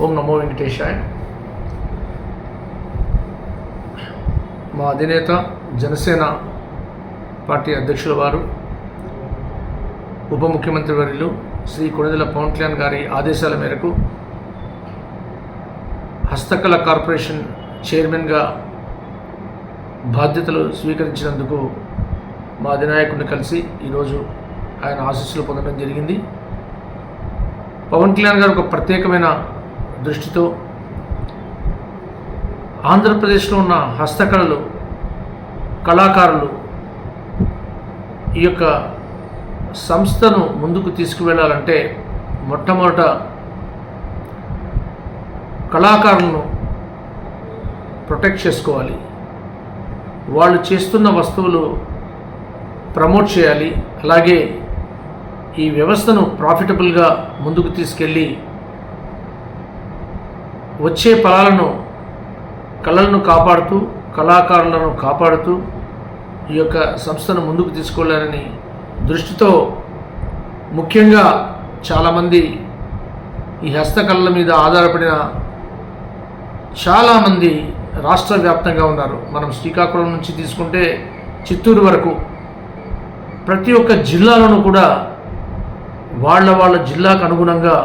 ఓం నమో వెంకటేశాయ. మా అధినేత జనసేన పార్టీ అధ్యక్షుల వారు ఉప ముఖ్యమంత్రి వర్యులు శ్రీ కొణిదెల పవన్ కళ్యాణ్ గారి ఆదేశాల మేరకు హస్తకళ కార్పొరేషన్ చైర్మన్గా బాధ్యతలు స్వీకరించినందుకు మా అధినాయకుడిని కలిసి ఈరోజు ఆయన ఆశీస్సులు పొందడం జరిగింది. పవన్ కళ్యాణ్ గారు ఒక ప్రత్యేకమైన దృష్టితో ఆంధ్రప్రదేశ్లో ఉన్న హస్తకళలు కళాకారులు ఈ యొక్క సంస్థను ముందుకు తీసుకువెళ్ళాలంటే మొట్టమొదట కళాకారులను ప్రొటెక్ట్ చేసుకోవాలి. వాళ్ళు చేస్తున్న వస్తువులు ప్రమోట్ చేయాలి. అలాగే ఈ వ్యవస్థను ప్రాఫిటబుల్గా ముందుకు తీసుకెళ్ళి వచ్చే ఫలాలను కళలను కాపాడుతూ కళాకారులను కాపాడుతూ ఈ యొక్క సంస్థను ముందుకు తీసుకెళ్ళాలని దృష్టితో ముఖ్యంగా చాలామంది ఈ హస్తకళల మీద ఆధారపడిన చాలామంది రాష్ట్ర వ్యాప్తంగా ఉన్నారు. మనం శ్రీకాకుళం నుంచి తీసుకుంటే చిత్తూరు వరకు ప్రతి ఒక్క జిల్లాలోనూ కూడా వాళ్ళ వాళ్ళ జిల్లాకు అనుగుణంగా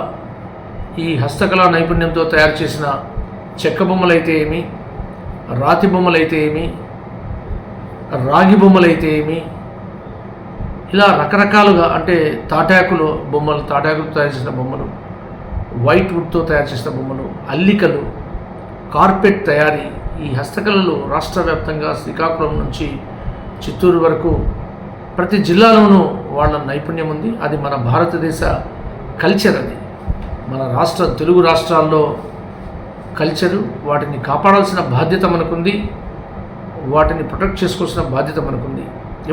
ఈ హస్తకళా నైపుణ్యంతో తయారు చేసిన చెక్క బొమ్మలైతే ఏమి? రాతి బొమ్మలైతే ఏమి? రాగి బొమ్మలైతే ఏమి? ఇలా రకరకాలుగా అంటే తాటాకులు బొమ్మలు తాటాకులు తయారు చేసిన బొమ్మలు వైట్ వుడ్తో తయారు చేసిన బొమ్మలు అల్లికలు కార్పెట్ తయారీ ఈ హస్తకళలు రాష్ట్ర వ్యాప్తంగా శ్రీకాకుళం నుంచి చిత్తూరు వరకు ప్రతి జిల్లాలోనూ వాళ్ళ నైపుణ్యం ఉంది. అది మన భారతదేశ కల్చర్ అది. మన రాష్ట్ర తెలుగు రాష్ట్రాల్లో కల్చరు వాటిని కాపాడాల్సిన బాధ్యత మనకుంది. వాటిని ప్రొటెక్ట్ చేసుకోవాల్సిన బాధ్యత మనకుంది.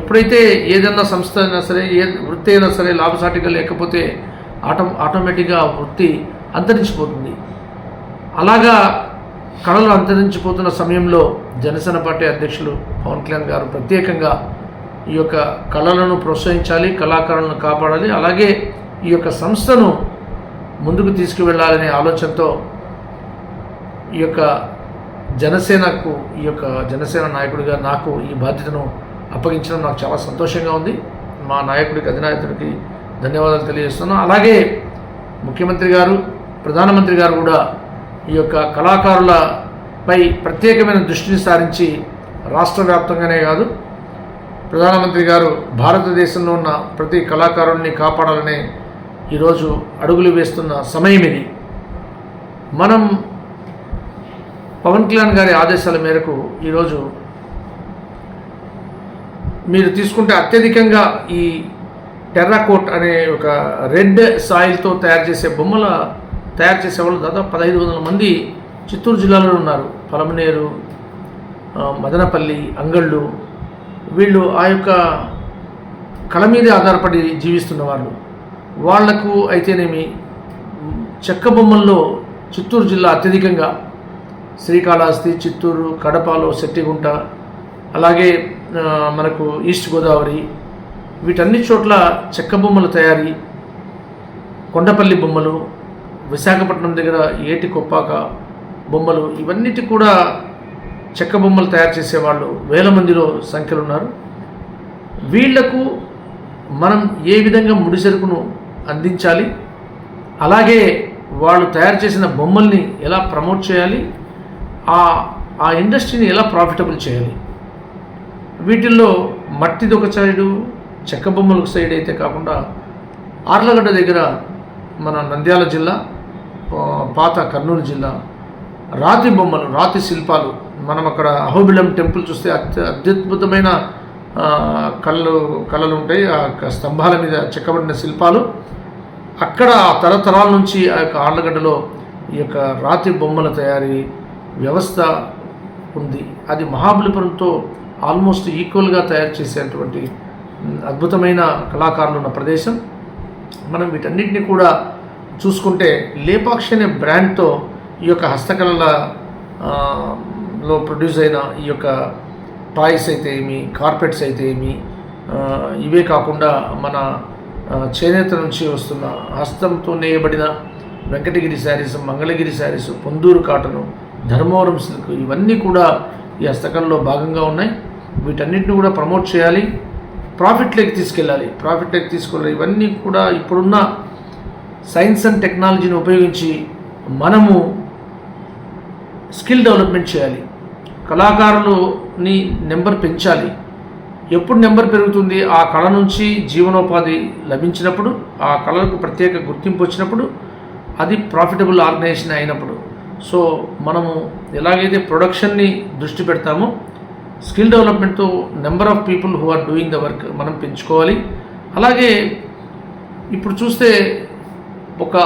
ఎప్పుడైతే ఏదైనా సంస్థ అయినా సరే ఏ వృత్తి అయినా సరే లాభసాటిగా లేకపోతే ఆటో ఆటోమేటిక్గా వృత్తి అంతరించిపోతుంది. అలాగా కళలు అంతరించిపోతున్న సమయంలో జనసేన పార్టీ అధ్యక్షులు పవన్ కళ్యాణ్ గారు ప్రత్యేకంగా ఈ యొక్క కళలను ప్రోత్సహించాలి కళాకారులను కాపాడాలి. అలాగే ఈ యొక్క సంస్థను ముందుకు తీసుకువెళ్ళాలనే ఆలోచనతో ఈ యొక్క జనసేనకు ఈ యొక్క జనసేన నాయకుడిగా నాకు ఈ బాధ్యతను అప్పగించడం నాకు చాలా సంతోషంగా ఉంది. మా నాయకుడికి అధినాయకుడికి ధన్యవాదాలు తెలియజేస్తున్నాను. అలాగే ముఖ్యమంత్రి గారు ప్రధానమంత్రి గారు కూడా ఈ యొక్క కళాకారులపై ప్రత్యేకమైన దృష్టిని సారించి రాష్ట్ర వ్యాప్తంగానే కాదు ప్రధానమంత్రి గారు భారతదేశంలో ఉన్న ప్రతి కళాకారుల్ని కాపాడాలనే ఈరోజు అడుగులు వేస్తున్న సమయం ఇది. మనం పవన్ కళ్యాణ్ గారి ఆదేశాల మేరకు ఈరోజు మీరు తీసుకుంటే అత్యధికంగా ఈ టెర్రాకోట్ అనే ఒక రెడ్ సాయిల్తో తయారు చేసే బొమ్మల తయారు చేసే వాళ్ళు దాదాపు పదహైదు వందల మంది చిత్తూరు జిల్లాలో ఉన్నారు. పలమనేరు మదనపల్లి అంగళ్ళు. వీళ్ళు ఆ యొక్క కళ మీదే ఆధారపడి జీవిస్తున్న వాళ్ళు. వాళ్ళకు అయితేనేమి చెక్క బొమ్మల్లో చిత్తూరు జిల్లా అత్యధికంగా శ్రీకాళహస్తి చిత్తూరు కడపలో శెట్టిగుంట అలాగే మనకు ఈస్ట్ గోదావరి వీటన్ని చోట్ల చెక్క బొమ్మల తయారీ కొండపల్లి బొమ్మలు విశాఖపట్నం దగ్గర ఏటి కొప్పాక బొమ్మలు ఇవన్నిటి కూడా చెక్క బొమ్మలు తయారు చేసేవాళ్ళు వేల మందిలో సంఖ్యలు ఉన్నారు వీళ్ళకు మనం ఏ విధంగా ముడి సరుకును అందించాలి. అలాగే వాళ్ళు తయారు చేసిన బొమ్మల్ని ఎలా ప్రమోట్ చేయాలి ఆ ఆ ఇండస్ట్రీని ఎలా ప్రాఫిటబుల్ చేయాలి. వీటిల్లో మట్టిది ఒక సైడు చెక్క బొమ్మలు ఒక సైడ్ అయితే కాకుండా ఆర్లగడ్డ దగ్గర మన నంద్యాల జిల్లా పాత కర్నూలు జిల్లా రాతి బొమ్మలు రాతి శిల్పాలు. మనం అక్కడ అహోబిలం టెంపుల్ చూస్తే అత్య అత్యద్భుతమైన కళ్ళు కళలు ఉంటాయి ఆ యొక్క స్తంభాల మీద చెక్కబడిన శిల్పాలు. అక్కడ ఆ తరతరాల నుంచి ఆ యొక్క ఆళ్ళగడ్డలో ఈ యొక్క రాతి బొమ్మల తయారీ వ్యవస్థ ఉంది. అది మహాబలిపురంతో ఆల్మోస్ట్ ఈక్వల్గా తయారు చేసేటువంటి అద్భుతమైన కళాకారులు ఉన్న ప్రదేశం. మనం వీటన్నిటిని కూడా చూసుకుంటే లేపాక్షి అనే బ్రాండ్తో ఈ యొక్క హస్తకళల లో ప్రొడ్యూస్ అయిన ఈ యొక్క టాయ్స్ అయితే ఏమి కార్పెట్స్ అయితే ఏమి ఇవే కాకుండా మన చేనేత నుంచి వస్తున్న హస్తంతో నేయబడిన Venkatagiri sarees Mangalagiri sarees Ponduru cotton Dharmavaram silk ఇవన్నీ కూడా ఈ హస్తకంలో భాగంగా ఉన్నాయి. వీటన్నిటిని కూడా ప్రమోట్ చేయాలి. ప్రాఫిట్లోకి తీసుకెళ్ళాలి. ప్రాఫిట్లోకి తీసుకెళ్ళాలి ఇవన్నీ కూడా ఇప్పుడున్న సైన్స్ అండ్ టెక్నాలజీని ఉపయోగించి మనము స్కిల్ డెవలప్మెంట్ చేయాలి. కళాకారులని నెంబర్ పెంచాలి. ఎప్పుడు నెంబర్ పెరుగుతుంది? ఆ కళ నుంచి జీవనోపాధి లభించినప్పుడు ఆ కళలకు ప్రత్యేక గుర్తింపు వచ్చినప్పుడు అది ప్రాఫిటబుల్ ఆర్గనైజేషన్ అయినప్పుడు. సో మనము ఎలాగైతే ప్రొడక్షన్ని దృష్టి పెడతామో skill డెవలప్మెంట్తో number of people who are doing the work మనం పెంచుకోవాలి. అలాగే ఇప్పుడు చూస్తే ఒక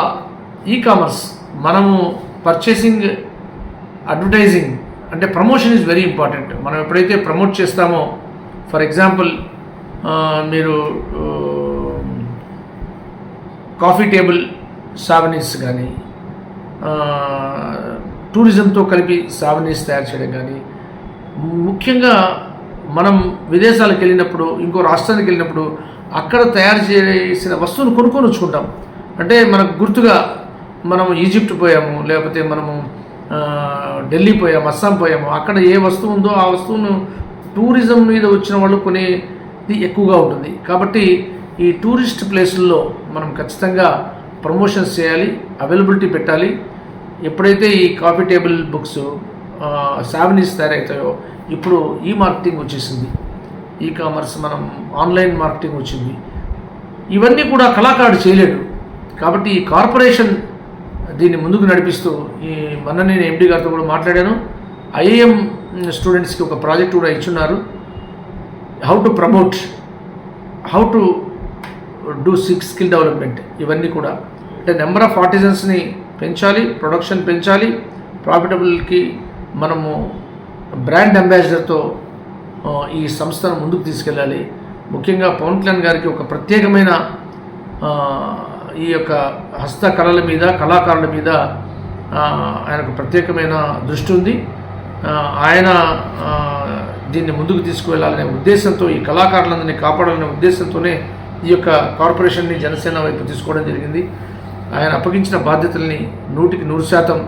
ఈ కామర్స్ మనము పర్చేసింగ్ అడ్వర్టైజింగ్ అంటే ప్రమోషన్ ఈజ్ వెరీ ఇంపార్టెంట్ మనం ఎప్పుడైతే ప్రమోట్ చేస్తామో ఫర్ ఎగ్జాంపుల్ మీరు కాఫీ టేబుల్ సావనీస్ కానీ టూరిజంతో కలిపి సావనీస్ తయారు చేయడం కానీ ముఖ్యంగా మనం విదేశాలకు వెళ్ళినప్పుడు ఇంకో రాష్ట్రానికి వెళ్ళినప్పుడు అక్కడ తయారు చేసిన వస్తువును కొనుక్కొని వచ్చుకుంటాం. అంటే మనకు గుర్తుగా మనం ఈజిప్ట్ పోయాము లేకపోతే మనము ఢిల్లీ పోయాము అస్సాం పోయాము. అక్కడ ఏ వస్తువు ఉందో ఆ వస్తువును టూరిజం మీద వచ్చిన వాళ్ళు కొనేది ఎక్కువగా ఉంటుంది. కాబట్టి ఈ టూరిస్ట్ ప్లేసుల్లో మనం ఖచ్చితంగా ప్రమోషన్స్ చేయాలి అవైలబిలిటీ పెట్టాలి. ఎప్పుడైతే ఈ కాఫీ టేబుల్ బుక్స్ సావనీస్ తయారవుతాయో ఇప్పుడు ఈ మార్కెటింగ్ వచ్చేసింది. ఈ కామర్స్ మనం ఆన్లైన్ మార్కెటింగ్ వచ్చింది. ఇవన్నీ కూడా కళాకారుడు చేయలేడు. కాబట్టి ఈ కార్పొరేషన్ దీన్ని ముందుకు నడిపిస్తూ ఈ మొన్న నేను ఎండి గారితో కూడా మాట్లాడాను. ఐఏఎం స్టూడెంట్స్కి ఒక ప్రాజెక్ట్ కూడా ఇచ్చున్నారు. How to promote how to do six skill development ఇవన్నీ కూడా. అంటే నెంబర్ ఆఫ్ ఆర్టిజన్స్ని పెంచాలి ప్రొడక్షన్ పెంచాలి ప్రాఫిటబుల్కి మనము బ్రాండ్ అంబాసిడర్తో ఈ సంస్థను ముందుకు తీసుకెళ్ళాలి. ముఖ్యంగా పవన్ కళ్యాణ్ గారికి ఒక ప్రత్యేకమైన ఈ యొక్క హస్తకళల మీద కళాకారుల మీద ఆయనకు ప్రత్యేకమైన దృష్టి ఉంది. ఆయన దీన్ని ముందుకు తీసుకువెళ్ళాలనే ఉద్దేశంతో ఈ కళాకారులందరినీ కాపాడాలనే ఉద్దేశంతోనే ఈ యొక్క కార్పొరేషన్ని జనసేన వైపు తీసుకోవడం జరిగింది. ఆయన అప్పగించిన బాధ్యతల్ని నూటికి నూరు శాతం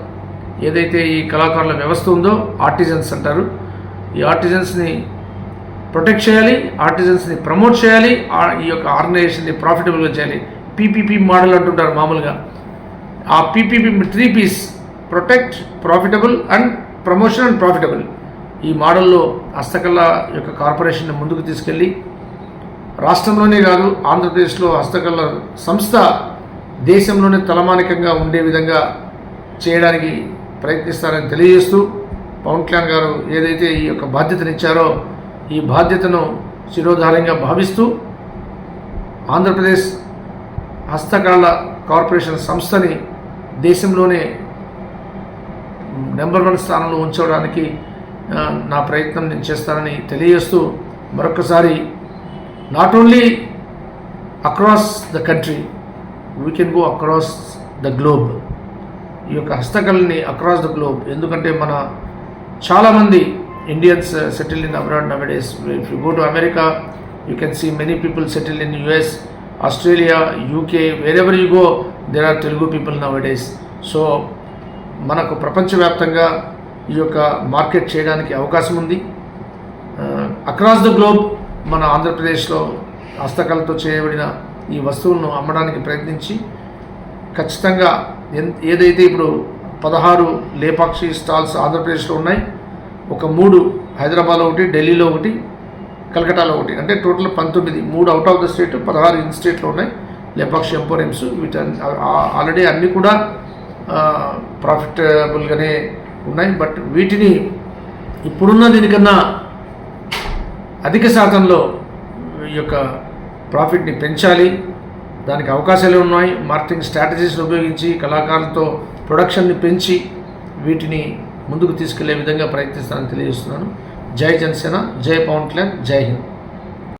ఏదైతే ఈ కళాకారుల వ్యవస్థ ఉందో ఆర్టిజన్స్ అంటారు. ఈ ఆర్టిజన్స్ని ప్రొటెక్ట్ చేయాలి ఆర్టిజన్స్ని ప్రమోట్ చేయాలి ఈ యొక్క ఆర్గనైజేషన్ని ప్రాఫిటబుల్గా చేయాలి. పీపీపీ మోడల్ అంటుంటారు మామూలుగా. ఆ PPP three piece protect profitable and promotion and profitable. ఈ మోడల్లో హస్తకళ యొక్క కార్పొరేషన్ ముందుకు తీసుకెళ్ళి రాష్ట్రంలోనే కాదు ఆంధ్రప్రదేశ్లో హస్తకళ సంస్థ దేశంలోనే తలమానికంగా ఉండే విధంగా చేయడానికి ప్రయత్నిస్తారని తెలియజేస్తూ పవన్ కళ్యాణ్ గారు ఏదైతే ఈ యొక్క బాధ్యతనిచ్చారో ఈ బాధ్యతను శిరోధార్యంగా భావిస్తూ ఆంధ్రప్రదేశ్ హస్తకళ కార్పొరేషన్ సంస్థని దేశంలోనే నెంబర్ వన్ స్థానంలో ఉంచడానికి నా ప్రయత్నం నేను చేస్తానని తెలియజేస్తూ మరొకసారి not only across the country we can go across the globe ఈ యొక్క హస్తకళని అక్రాస్ ద గ్లోబ్ ఎందుకంటే మన చాలామంది Indians settle in abroad nowadays if you go to America you can see many people settle in US Australia UK wherever you go there are Telugu people nowadays so మనకు ప్రపంచవ్యాప్తంగా ఈ యొక్క market చేయడానికి అవకాశం ఉంది. అక్రాస్ ద గ్లోబ్ మన ఆంధ్రప్రదేశ్లో హస్తకళతో చేయబడిన ఈ వస్తువులను అమ్మడానికి ప్రయత్నించి ఖచ్చితంగా ఏదైతే ఇప్పుడు పదహారు లేపాక్షి స్టాల్స్ ఆంధ్రప్రదేశ్లో ఉన్నాయి ఒక మూడు హైదరాబాద్లో ఒకటి ఢిల్లీలో ఒకటి కలకటాలో ఒకటి. అంటే టోటల్ పంతొమ్మిది మూడు అవుట్ ఆఫ్ ద స్టేట్ పదహారు ఇన్ స్టేట్లో ఉన్నాయి. లేపాక్షి ఎంపోరియంస్ వీటన్ని ఆల్రెడీ అన్నీ కూడా ప్రాఫిటబుల్గానే ఉన్నాయి. బట్ వీటిని ఇప్పుడున్న దీనికన్నా అధిక శాతంలో ఈ యొక్క ప్రాఫిట్ని పెంచాలి. దానికి అవకాశాలు ఉన్నాయి. మార్కెటింగ్ స్ట్రాటజీస్ని ఉపయోగించి కళాకారులతో ప్రొడక్షన్ని పెంచి వీటిని ముందుకు తీసుకెళ్ళే విధంగా ప్రయత్నిస్తానని తెలియజేస్తున్నాను. జై జనసేన జై పవన్ కళ్యాణ్ జై హింద్